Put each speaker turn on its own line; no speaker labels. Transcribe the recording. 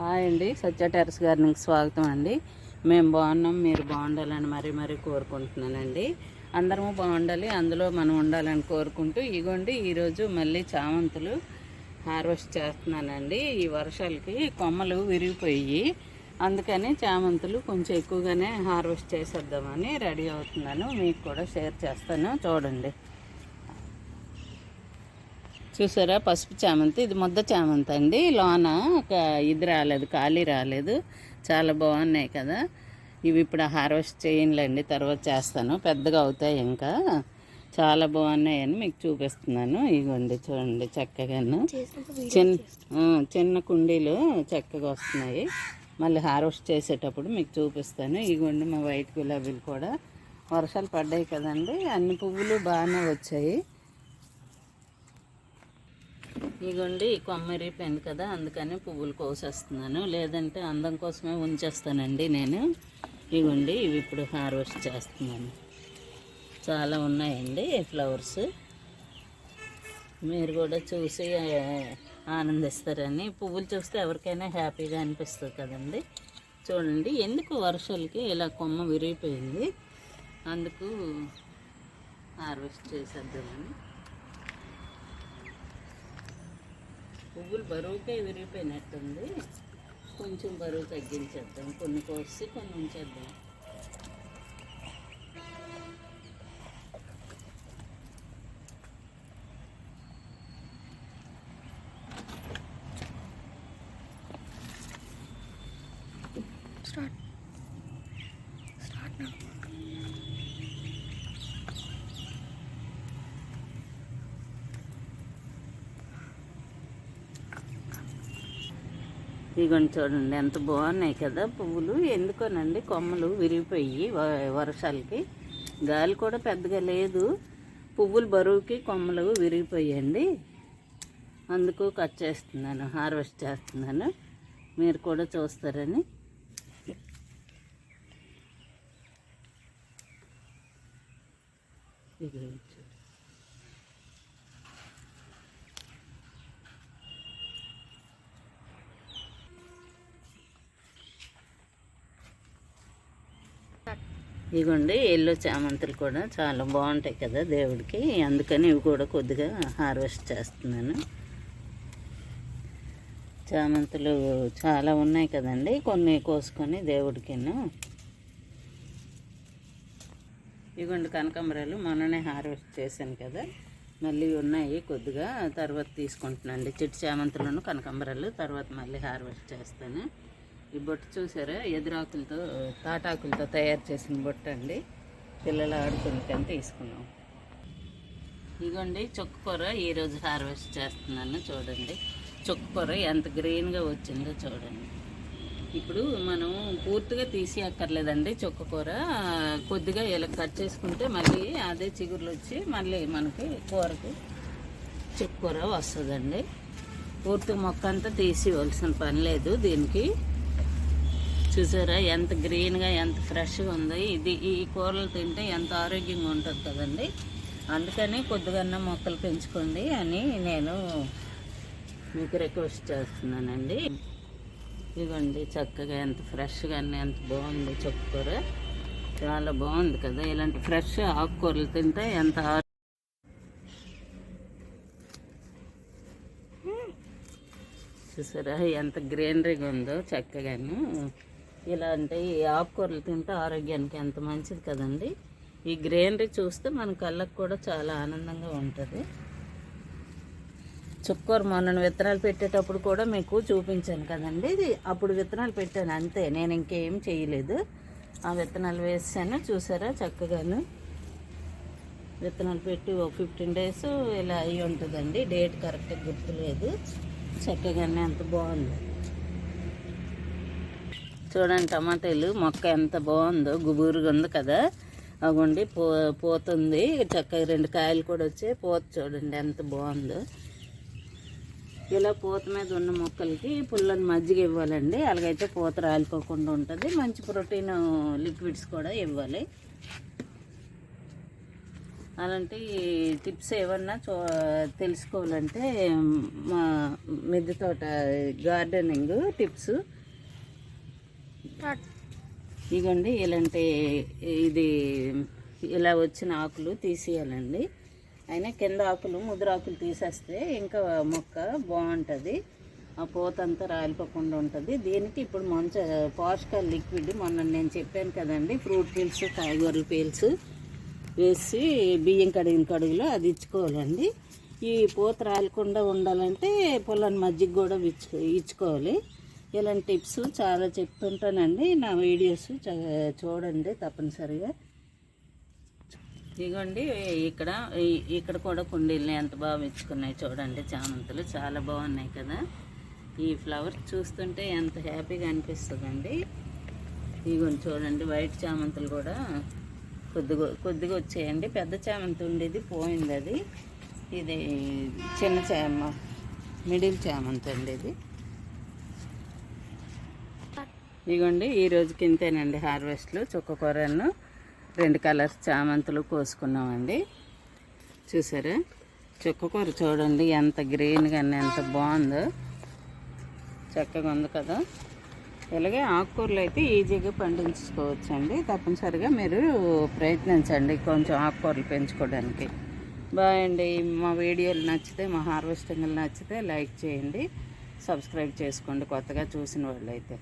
Hi అండి. సత్య terrace గార్డెన్కి స్వాగతం అండి. మేము బాగున్నాం మీరు బాగుండాలని మరీ మరీ కోరుకుంటున్నానండి. అందరము బాగుండాలి అందులో మనం ఉండాలని కోరుకుంటూ ఇగోండి ఈరోజు మళ్ళీ చామంతులు హార్వెస్ట్ చేస్తున్నానండి. ఈ వర్షాలకి కొమ్మలు విరిగిపోయి అందుకని చామంతులు కొంచెం ఎక్కువగానే హార్వెస్ట్ చేసేద్దామని రెడీ అవుతున్నాను. మీకు కూడా షేర్ చేస్తాను. చూడండి. చూసారా? పసుపు చామంతి. ఇది ముద్ద చామంతి అండి. లోన ఒక ఇది రాలేదు ఖాళీ రాలేదు. చాలా బాగున్నాయి కదా. ఇవి ఇప్పుడు హార్వెస్ట్ చేయండి తర్వాత చేస్తాను. పెద్దగా అవుతాయి ఇంకా. చాలా బాగున్నాయని మీకు చూపిస్తున్నాను. ఇగోండి చూడండి చక్కగాను. చిన్న చిన్న కుండీలు చక్కగా వస్తున్నాయి. మళ్ళీ హార్వెస్ట్ చేసేటప్పుడు మీకు చూపిస్తాను. ఇగోండి మా వైట్ గులాబీలు కూడా. వర్షాలు పడ్డాయి కదండి. అన్ని పువ్వులు బాగానే వచ్చాయి. ఇగోండి ఈ కొమ్మ ఇరిగిపోయింది కదా అందుకని పువ్వులు కోసేస్తున్నాను. లేదంటే అందం కోసమే ఉంచేస్తానండి నేను. ఇగోండి ఇవి ఇప్పుడు హార్వెస్ట్ చేస్తున్నాను. చాలా ఉన్నాయండి ఫ్లవర్స్. మీరు కూడా చూసి ఆనందిస్తారని. పువ్వులు చూస్తే ఎవరికైనా హ్యాపీగా అనిపిస్తుంది కదండి. చూడండి ఎందుకు వర్షాలకి ఇలా కొమ్మ విరిగిపోయింది? అందుకు హార్వెస్ట్ చేసేద్దామని. పువ్వులు బరువుకే విరిగిపోయినట్టుంది కొంచెం బరువు తగ్గించేద్దాం కొన్ని కోసి కొన్ని ఉంచేద్దాం
Start. Start now.
ఇగోండి చూడండి ఎంత బాగున్నాయి కదా పువ్వులు. ఎందుకోనండి కొమ్మలు విరిగిపోయి వ- వర్షాలకి. గాలి కూడా పెద్దగా లేదు. పువ్వులు బరువుకి కొమ్మలు విరిగిపోయండి. అందుకు కట్ చేస్తున్నాను హార్వెస్ట్ చేస్తున్నాను. మీరు కూడా చూస్తారని. ఇది చూడండి. ఇగోండి ఎల్లో చామంతులు కూడా చాలా బాగుంటాయి కదా దేవుడికి. అందుకని ఇవి కూడా కొద్దిగా హార్వెస్ట్ చేస్తున్నాను. చామంతులు చాలా ఉన్నాయి కదండి కొన్ని కోసుకొని దేవుడికిను. ఇగోండి కనకాంబరాలు మొన్ననే హార్వెస్ట్ చేశాను కదా. మళ్ళీ ఉన్నాయి కొద్దిగా తర్వాత తీసుకుంటున్నాండి చిట్టు చామంతులను కనకాంబరాలు తర్వాత మళ్ళీ హార్వెస్ట్ చేస్తాను. ఈ బొట్టు చూసారా? ఎదురాకులతో తాటాకులతో తయారు చేసిన బొట్టు అండి. పిల్లలు ఆడుకుని తీసుకున్నాం. ఇదిగోండి చుక్కకూర ఈరోజు హార్వెస్ట్ చేస్తున్నాను చూడండి. చుక్కకూర ఎంత గ్రీన్గా వచ్చిందో చూడండి. ఇప్పుడు మనం పూర్తిగా తీసి అక్కర్లేదండి చుక్కకూర కొద్దిగా ఇలా కట్ చేసుకుంటే మళ్ళీ అదే చిగురులు వచ్చి మళ్ళీ మనకి కూరకు చుక్కకూర వస్తుందండి. పూర్తి మొక్క అంతా తీసి ఇవ్వాల్సిన పని లేదు దీనికి. చూసారా? ఎంత గ్రీన్గా ఎంత ఫ్రెష్గా ఉంది. ఇది ఈ కూరలు తింటే ఎంత ఆరోగ్యంగా ఉంటుంది కదండి. అందుకని కొద్దిగా మొక్కలు పెంచుకోండి అని నేను మీకు రిక్వెస్ట్ చేస్తున్నానండి. ఇదిగోండి చక్కగా ఎంత ఫ్రెష్గా ఎంత బాగుంది కూర చాలా బాగుంది కదా. ఇలాంటి ఫ్రెష్ ఆకుకూరలు తింటే ఎంత చూసారా? ఎంత గ్రీనరీగా ఉందో చక్కగాను. ఇలాంటి ఆకుకూరలు తింటే ఆరోగ్యానికి ఎంత మంచిది కదండి. ఈ గ్రీనరీ చూస్తే మన కళ్ళకు కూడా చాలా ఆనందంగా ఉంటుంది. చుక్కూర మొన్న విత్తనాలు పెట్టేటప్పుడు కూడా మీకు చూపించాను కదండి. ఇది అప్పుడు విత్తనాలు పెట్టాను అంతే నేను ఇంకేం చేయలేదు. ఆ విత్తనాలు వేసాను చూసారా చక్కగాను. విత్తనాలు పెట్టి ఒక ఫిఫ్టీన్ డేస్ ఇలా అయి ఉంటుందండి. డేట్ కరెక్ట్గా గుర్తులేదు. చక్కగానే అంత బాగుంది. చూడండి టమాటాలు మొక్క ఎంత బాగుందో గుబురుగా ఉంది కదా. అవ్వండి పో పోతుంది. చక్కగా రెండు కాయలు కూడా వచ్చాయి. పోత చూడండి ఎంత బాగుందో. ఇలా పూత మీద ఉన్న మొక్కలకి పుల్లని మజ్జిగ ఇవ్వాలండి. అలాగైతే పూత రాలిపోకుండా ఉంటుంది. మంచి ప్రోటీన్ లిక్విడ్స్ కూడా ఇవ్వాలి. అలాంటి టిప్స్ ఏమన్నా చూ తెలుసుకోవాలంటే మా మిద్దె తోట గార్డెనింగ్ టిప్స్ ఇగోండి ఇలాంటి ఇది ఇలా వచ్చిన ఆకులు తీసేయాలండి. అయినా కింద ఆకులు ముద్రాకులు తీసేస్తే ఇంకా మొక్క బాగుంటుంది. ఆ పూత అంతా రాలిపోకుండా ఉంటుంది. దీనికి ఇప్పుడు మంచి పోషకాల లిక్విడ్ మొన్న నేను చెప్పాను కదండి ఫ్రూట్ పీల్స్ కాయగూరల పీల్స్ వేసి బియ్యం కడిగిన కడుగులో అది ఇచ్చుకోవాలండి. ఈ పూత రాలకుండా ఉండాలంటే పొలాన్ని మజ్జిగ కూడా ఇచ్చు ఇచ్చుకోవాలి. ఇలాంటి టిప్స్ చాలా చెప్తుంటానండి. నా వీడియోస్ చ- చూడండి తప్పనిసరిగా. ఇదిగోండి ఇక్కడ ఇక్కడ కూడా కుండీలని ఎంత బాగా ఇచ్చుకున్నాయి చూడండి. చామంతులు చాలా బాగున్నాయి కదా. ఈ ఫ్లవర్ చూస్తుంటే ఎంత హ్యాపీగా అనిపిస్తుందండి. ఇదిగోండి చూడండి వైట్ చామంతులు కూడా కొద్దిగా కొద్దిగా వచ్చాయండి. పెద్ద చామంతి ఉండేది పోయింది అది. ఇది చిన్న చామ మిడిల్ చామంతి ఉండేది. ఇగోండి ఇదిగోండి ఈ రోజుకి ఇంతేనండి హార్వెస్ట్లు చుక్కకూరను రెండు కలర్స్ చామంతులు కోసుకున్నామండి. చూసారా? చుక్కకూర చూడండి ఎంత గ్రీన్గా ఎంత బాగుందో. చక్కగా ఉంది కదా? ఇలాగే ఆకుకూరలు అయితే ఈజీగా పండించుకోవచ్చండి. తప్పనిసరిగా మీరు ప్రయత్నించండి కొంచెం ఆకుకూరలు పెంచుకోవడానికి. బాయ్ అండి. మా వీడియోలు నచ్చితే మా హార్వెస్టింగ్లు నచ్చితే లైక్ చేయండి. సబ్స్క్రైబ్ చేసుకోండి కొత్తగా చూసిన వాళ్ళైతే.